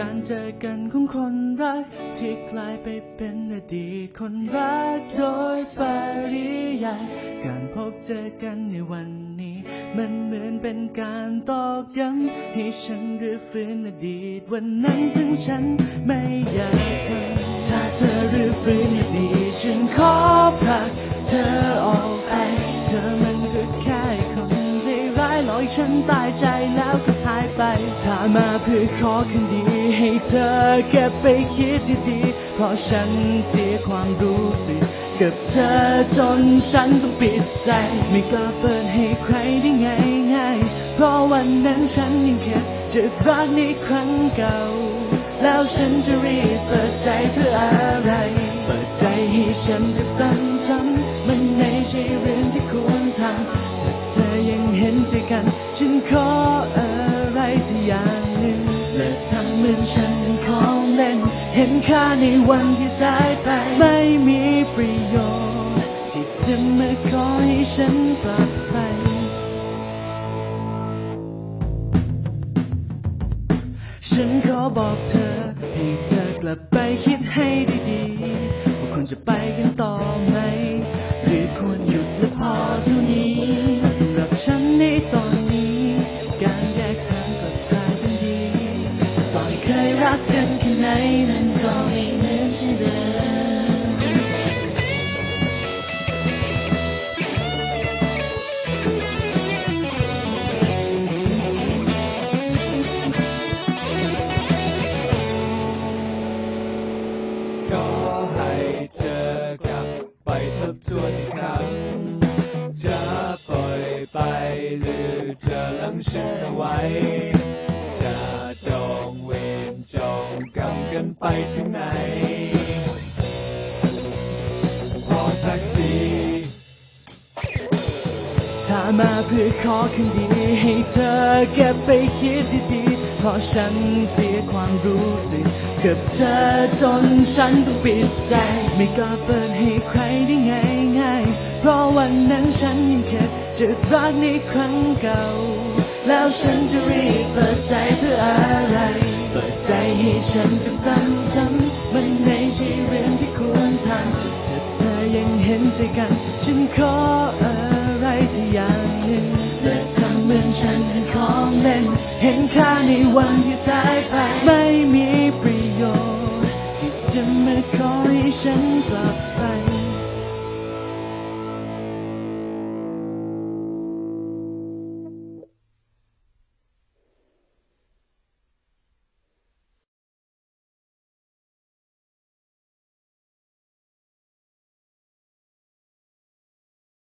การเจอกันของคนรัก ที่กลายไปเป็นอดีตคนรักโดยปริยายการพบเจอกันในวันนี้ มันเหมือนเป็นการตอกย้ำให้ฉันรื้อฟื้นอดีตวันนั้นซึ่งฉันไม่อยากทำถ้าเธอรื้อฟื้นอดีตฉันขอ ตายใจแล้วก็หายไปถ้ามาเพื่อขอคืนดี ให้เธอเก็บไปคิดดีๆ เพราะฉันเสียความรู้สึกกับเธอจนฉันต้องปิดใจ ไม่กล้าเปิดให้ใครได้ง่ายง่ายเพราะวันนั้นฉันยังแค่จะรักในครั้งเก่า แล้วฉันจะรีบเปิดใจเพื่ออะไร เปิดใจให้ฉันจะซ้ำๆมันไม่ใช่เรื่องที่ควรทำ เห็นใจกัน ฉันขออะไรสักอย่างหนึ่งและทำเหมือนฉันเป็นของเล่น เห็นค่าในวันที่สายไป ไม่มีประโยชน์ ที่จะมาขอให้ฉันกลับไปฉันขอบอกเธอ ให้เธอกลับไปคิดให้ดี ไหนนั้นก็ไม่เหมือนเช่นเดิมขอให้เธอกลับไปทบทวนอีกครั้งจะปล่อยไปหรือจะลังฉันเอาไว้ จองกรรมกันไปถึงไหน พอสักทีถ้ามาเพื่อขอคืนดี ให้เธอเก็บไปคิดดีๆเพราะฉันเสียความรู้สึกกับเธอจนฉันต้องปิดใจ ไม่กล้าเปิดให้ใครได้ง่ายง่ายเพราะวันนั้นฉันยังแค่จะรักในครั้งเก่า แล้วฉันจะรีบเปิดใจเพื่ออะ ฉันจะซ้ำๆมันไม่ใช่เรื่องที่ควรทำถ้าเธอยังเห็นใจกัน ฉันขออะไรสักอย่างหนึ่งเละทำเหมือนฉันเป็นของเล่น เห็นค่าในวันที่สายไป ไม่มีประโยชน์ ที่จะมาขอให้ฉันกลับไป